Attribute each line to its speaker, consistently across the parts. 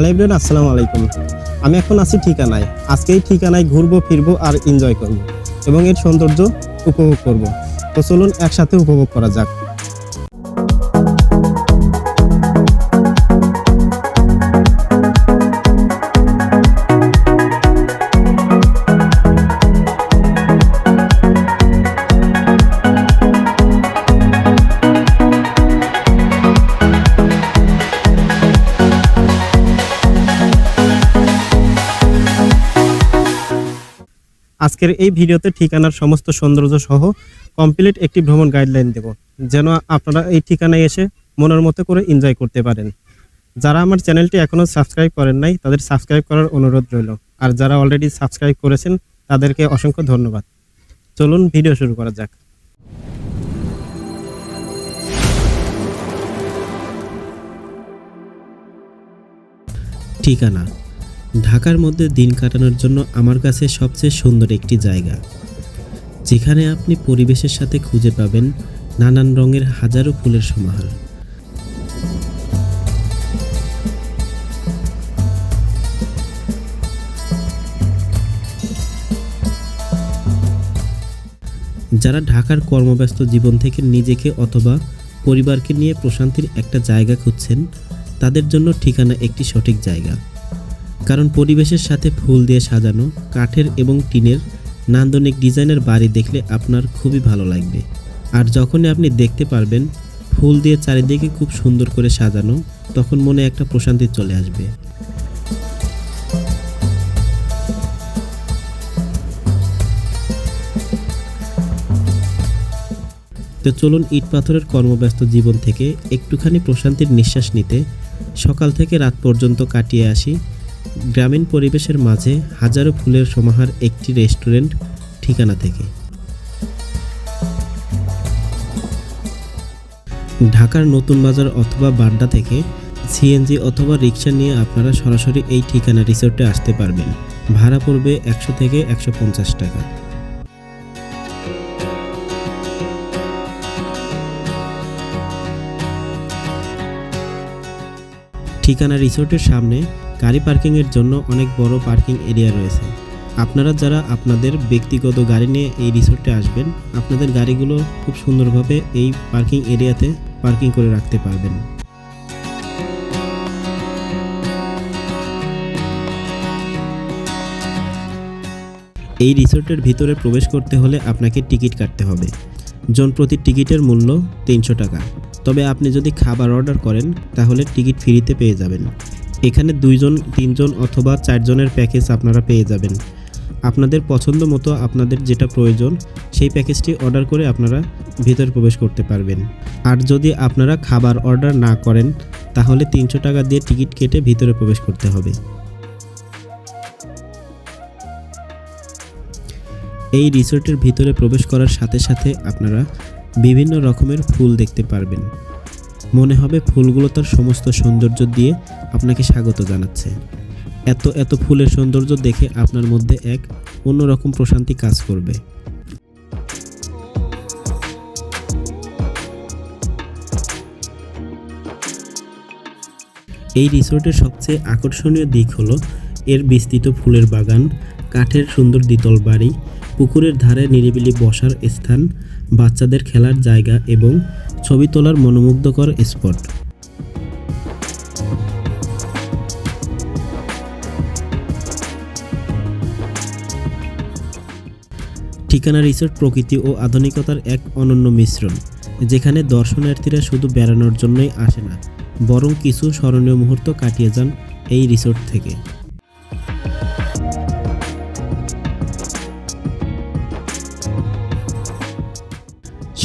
Speaker 1: Hello everyone, আসসালামু আলাইকুম। আমি এখন আছি ঠিকানায়। আজকে এই ঠিকানায় ঘুরবো, ফিরবো আর এনজয় করব এবং এর সৌন্দর্য উপভোগ করব। তো চলুন একসাথে উপভোগ করা যাক। আজকের এই ভিডিওতে ঠিকানার সমস্ত সৌন্দর্য সহ কমপ্লিট একটি ভ্রমণ গাইডলাইন দেব, যেন আপনারা এই ঠিকানায় এসে মনের মতো করে এনজয় করতে পারেন। যারা আমার চ্যানেলটি এখনও সাবস্ক্রাইব করেন নাই, তাদের সাবস্ক্রাইব করার অনুরোধ রইল। আর যারা অলরেডি সাবস্ক্রাইব করেছেন, তাদেরকে অসংখ্য ধন্যবাদ। চলুন ভিডিও শুরু করা যাক।
Speaker 2: ঠিকানা ঢাকার মধ্যে দিন কাটানোর জন্য আমার কাছে সবচেয়ে সুন্দর একটি জায়গা। যেখানে আপনি পরিবেশের সাথে খুঁজে পাবেন নানান রঙের হাজারো ফুলের সমাহার। যারা ঢাকার কর্মব্যস্ত জীবন থেকে নিজেকে অথবা পরিবারকে নিয়ে প্রশান্তির একটা জায়গা খুঁজছেন, তাদের জন্য ঠিকানা একটি সঠিক জায়গা। কারণ পরিবেশের সাথে ফুল দিয়ে সাজানো, কাঠের এবং টিনের নান্দনিক ডিজাইনের বাড়ি দেখলে আপনার খুবই ভালো লাগবে। আর যখনই আপনি দেখতে পারবেন ফুল দিয়ে চারিদিকে খুব সুন্দর করে সাজানো, তখন মনে একটা প্রশান্তি চলে আসবে। তো চলুন ইট পাথরের কর্মব্যস্ত জীবন থেকে একটুখানি প্রশান্তির নিঃশ্বাস নিতে সকাল থেকে রাত পর্যন্ত কাটিয়ে আসি। গ্রামীণ পরিবেশের মাঝে হাজারো ফুলের সমাহার একটি রেস্টুরেন্ট ঠিকানা থেকে। ঢাকার নতুন বাজার অথবা বাড্ডা থেকে সিএনজি অথবা রিক্সা নিয়ে আপনারা সরাসরি এই ঠিকানা রিসোর্টে আসতে পারবেন। ভাড়া পড়বে একশো থেকে একশো পঞ্চাশ টাকা। ঠিকানা রিসোর্টের সামনে গাড়ি পার্কিংয়ের জন্য অনেক বড় পার্কিং এরিয়া রয়েছে। আপনারা যারা আপনাদের ব্যক্তিগত গাড়ি নিয়ে এই রিসোর্টে আসবেন, আপনাদের গাড়িগুলো খুব সুন্দরভাবে এই পার্কিং এরিয়াতে পার্কিং করে রাখতে পারবেন। এই রিসোর্টের ভিতরে প্রবেশ করতে হলে আপনাকে টিকিট কাটতে হবে। জন প্রতি টিকিটের মূল্য তিনশো টাকা। তবে আপনি যদি খাবার অর্ডার করেন, তাহলে টিকিট ফ্রিতে পেয়ে যাবেন। এখানে দুইজন, তিনজন অথবা চারজনের প্যাকেজ আপনারা পেয়ে যাবেন। আপনাদের পছন্দ মতো আপনাদের যেটা প্রয়োজন, সেই প্যাকেজটি অর্ডার করে আপনারা ভিতরে প্রবেশ করতে পারবেন। আর যদি আপনারা খাবার অর্ডার না করেন, তাহলে তিনশো টাকা দিয়ে টিকিট কেটে ভিতরে প্রবেশ করতে হবে। এই রিসোর্টের ভিতরে প্রবেশ করার সাথে সাথে আপনারা বিভিন্ন রকমের ফুল দেখতে পারবেন। মনে হবে ফুলগুলো তার সমস্ত সৌন্দর্য দিয়ে আপনাকে স্বাগত জানাচ্ছে। এত এত ফুলের সৌন্দর্য দেখে আপনার মধ্যে এক অন্যরকম প্রশান্তি কাজ করবে। এই রিসোর্টের সবচেয়ে আকর্ষণীয় দিক হলো এর বিস্তৃত ফুলের বাগান, কাঠের সুন্দর দ্বিতল বাড়ি, পুকুরের ধারে নিরিবিলি বসার স্থান বাচ্চাদের খেলার জায়গা এবং ছবি তোলার মনোমুগ্ধকর স্পট। ঠিকানা রিসোর্ট প্রকৃতি ও আধুনিকতার এক অনন্য মিশ্রণ, যেখানে দর্শনার্থীরা শুধু বেড়ানোর জন্যই আসে না, বরং কিছু স্মরণীয় মুহূর্ত কাটিয়ে যান এই রিসোর্ট থেকে।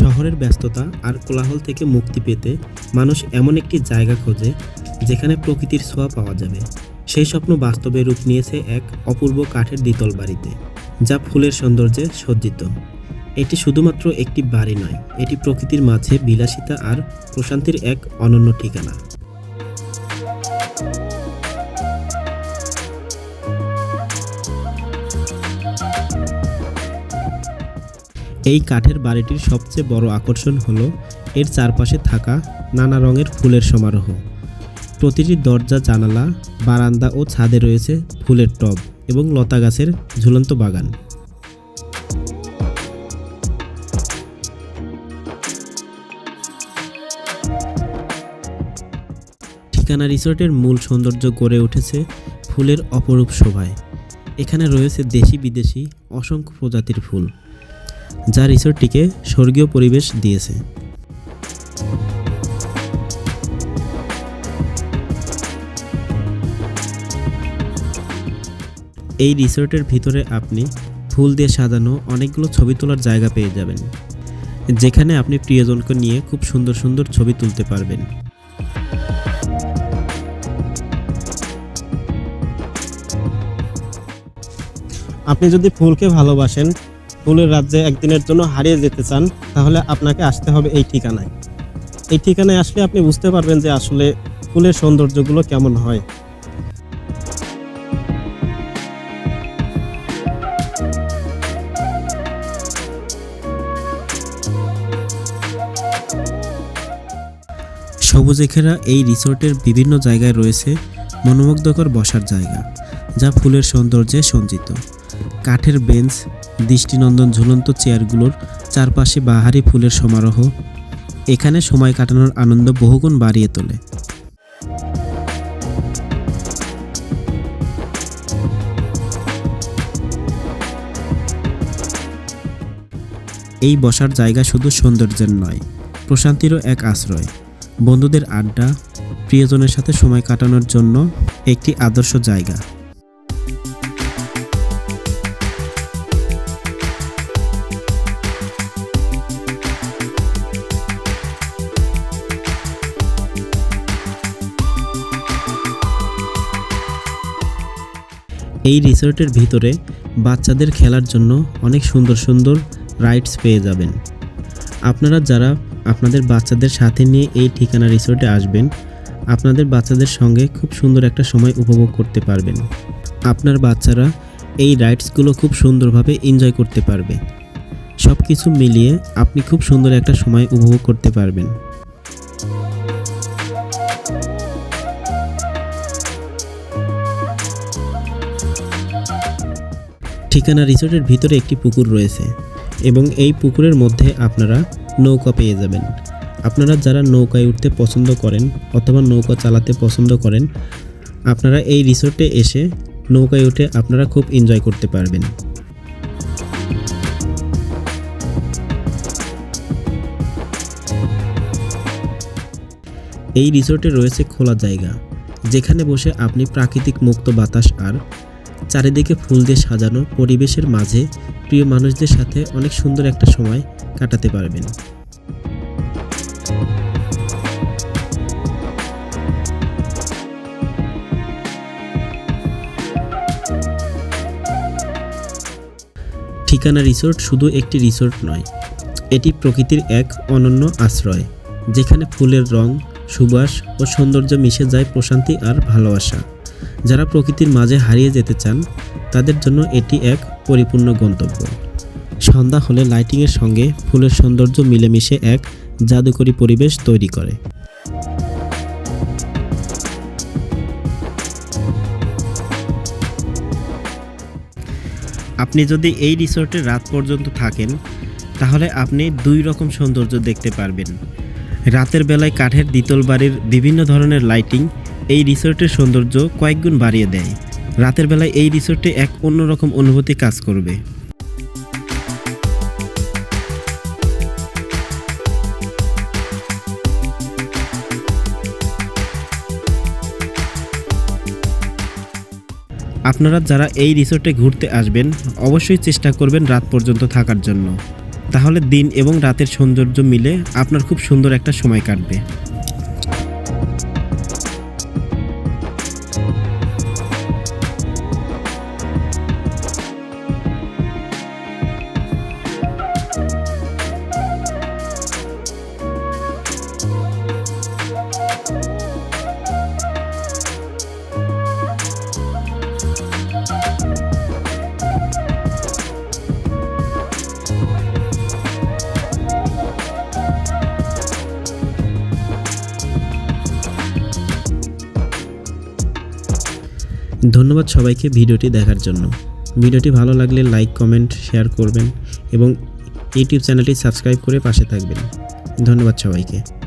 Speaker 2: শহরের ব্যস্ততা আর কোলাহল থেকে মুক্তি পেতে মানুষ এমন একটি জায়গা খোঁজে যেখানে প্রকৃতির ছোঁয়া পাওয়া যাবে। সেই স্বপ্ন বাস্তবে রূপ নিয়েছে এক অপূর্ব কাঠের দ্বিতল বাড়িতে, যা ফুলের সৌন্দর্যে সজ্জিত। এটি শুধুমাত্র একটি বাড়ি নয়, এটি প্রকৃতির মাঝে বিলাসিতা আর প্রশান্তির এক অনন্য ঠিকানা। এই কাঠের বাড়িটির সবচেয়ে বড় আকর্ষণ হল এর চারপাশে থাকা নানা রঙের ফুলের সমারোহ। প্রতিটি দরজা, জানালা, বারান্দা ও ছাদে রয়েছে ফুলের টব এবং লতা গাছের ঝুলন্ত বাগান। ঠিকানা রিসোর্টের মূল সৌন্দর্য গড়ে উঠেছে ফুলের অপরূপ শোভায়। এখানে রয়েছে দেশি বিদেশি অসংখ্য প্রজাতির ফুল। যা রিসোর্টটিকে স্বর্গীয় পরিবেশ দিয়েছে। এই রিসোর্টের ভিতরে আপনি ফুল দিয়ে সাজানো অনেকগুলো ছবি তোলার জায়গা পেয়ে যাবেন, যেখানে আপনি প্রিয়জনকে নিয়ে খুব সুন্দর সুন্দর ছবি তুলতে পারবেন।
Speaker 1: আপনি যদি ফুলকে ভালোবাসেন ফুলের রাজ্যে একদিনের জন্য হারিয়ে যেতে চান, তাহলে আপনাকে আসতে হবে এই ঠিকানায়। এই ঠিকানায় আসলে আপনি বুঝতে পারবেন যে আসলে ফুলের সৌন্দর্যগুলো কেমন হয়।
Speaker 2: সবুজে ঘেরা এই রিসোর্টের বিভিন্ন জায়গায় রয়েছে মনোমুগ্ধকর বসার জায়গা, যা ফুলের সৌন্দর্যে সঞ্চিত। কাঠের বেঞ্চ দৃষ্টিনন্দন ঝুলন্ত চেয়ারগুলোর চারপাশে বাহারি ফুলের সমারোহ। এখানে সময় কাটানোর আনন্দ বহুগুণ বাড়িয়ে তোলে। এই বসার জায়গা শুধু সৌন্দর্যের নয়, প্রশান্তিরও এক আশ্রয়। বন্ধুদের আড্ডা, প্রিয়জনের সাথে সময় কাটানোর জন্য একটি আদর্শ জায়গা। এই রিসোর্টের ভিতরে বাচ্চাদের খেলার জন্য অনেক সুন্দর সুন্দর রাইডস পেয়ে যাবেন। আপনারা যারা আপনাদের বাচ্চাদের সাথে নিয়ে এই ঠিকানা রিসোর্টে আসবেন, আপনাদের বাচ্চাদের সঙ্গে খুব সুন্দর একটা সময় উপভোগ করতে পারবেন। আপনার বাচ্চারা এই রাইডসগুলো খুব সুন্দরভাবে এনজয় করতে পারবে। সব কিছু মিলিয়ে আপনি খুব সুন্দর একটা সময় উপভোগ করতে পারবেন। ঠিকানা রিসোর্টের ভিতরে একটি পুকুর রয়েছে এবং এই পুকুরের মধ্যে আপনারা নৌকা পেয়ে যাবেন। আপনারা যারা নৌকায় উঠতে পছন্দ করেন অথবা নৌকা চালাতে পছন্দ করেন, আপনারা এই রিসোর্টে এসে নৌকায় উঠে আপনারা খুব এনজয় করতে পারবেন। এই রিসোর্টে রয়েছে খোলা জায়গা, যেখানে বসে আপনি প্রাকৃতিক মুক্ত বাতাস আর চারিদিকে ফুল দিয়ে সাজানো, পরিবেশের মাঝে প্রিয় মানুষদের সাথে অনেক সুন্দর একটা সময় কাটাতে পারবেন। ঠিকানা রিসোর্ট শুধু একটি রিসোর্ট নয়, এটি প্রকৃতির এক অনন্য আশ্রয়, যেখানে ফুলের রং, সুবাস ও সৌন্দর্য মিশে যায় প্রশান্তি আর ভালোবাসা। যারা প্রকৃতির মাঝে হারিয়ে যেতে চান, তাদের জন্য এটি এক পরিপূর্ণ গন্তব্য। সন্ধ্যা হলে লাইটিংয়ের সঙ্গে ফুলের সৌন্দর্য মিলেমিশে এক জাদুকরী পরিবেশ তৈরি করে। আপনি যদি এই রিসোর্টে রাত পর্যন্ত থাকেন, তাহলে আপনি দুই রকম সৌন্দর্য দেখতে পারবেন। রাতের বেলায় কাঠের দ্বিতল বাড়ির বিভিন্ন ধরনের লাইটিং এই রিসোর্টের সৌন্দর্য কয়েকগুণ বাড়িয়ে দেয়। রাতের বেলায় এই রিসোর্টে এক অন্যরকম অনুভূতি কাজ করবে। আপনারা যারা এই রিসোর্টে ঘুরতে আসবেন, অবশ্যই চেষ্টা করবেন রাত পর্যন্ত থাকার জন্য। তাহলে দিন এবং রাতের সৌন্দর্য মিলে আপনার খুব সুন্দর একটা সময় কাটবে। ধন্যবাদ সবাইকে ভিডিওটি দেখার জন্য। ভিডিওটি ভালো লাগলে লাইক, কমেন্ট, শেয়ার করবেন এবং ইউটিউব চ্যানেলটি সাবস্ক্রাইব করে পাশে থাকবেন। ধন্যবাদ সবাইকে।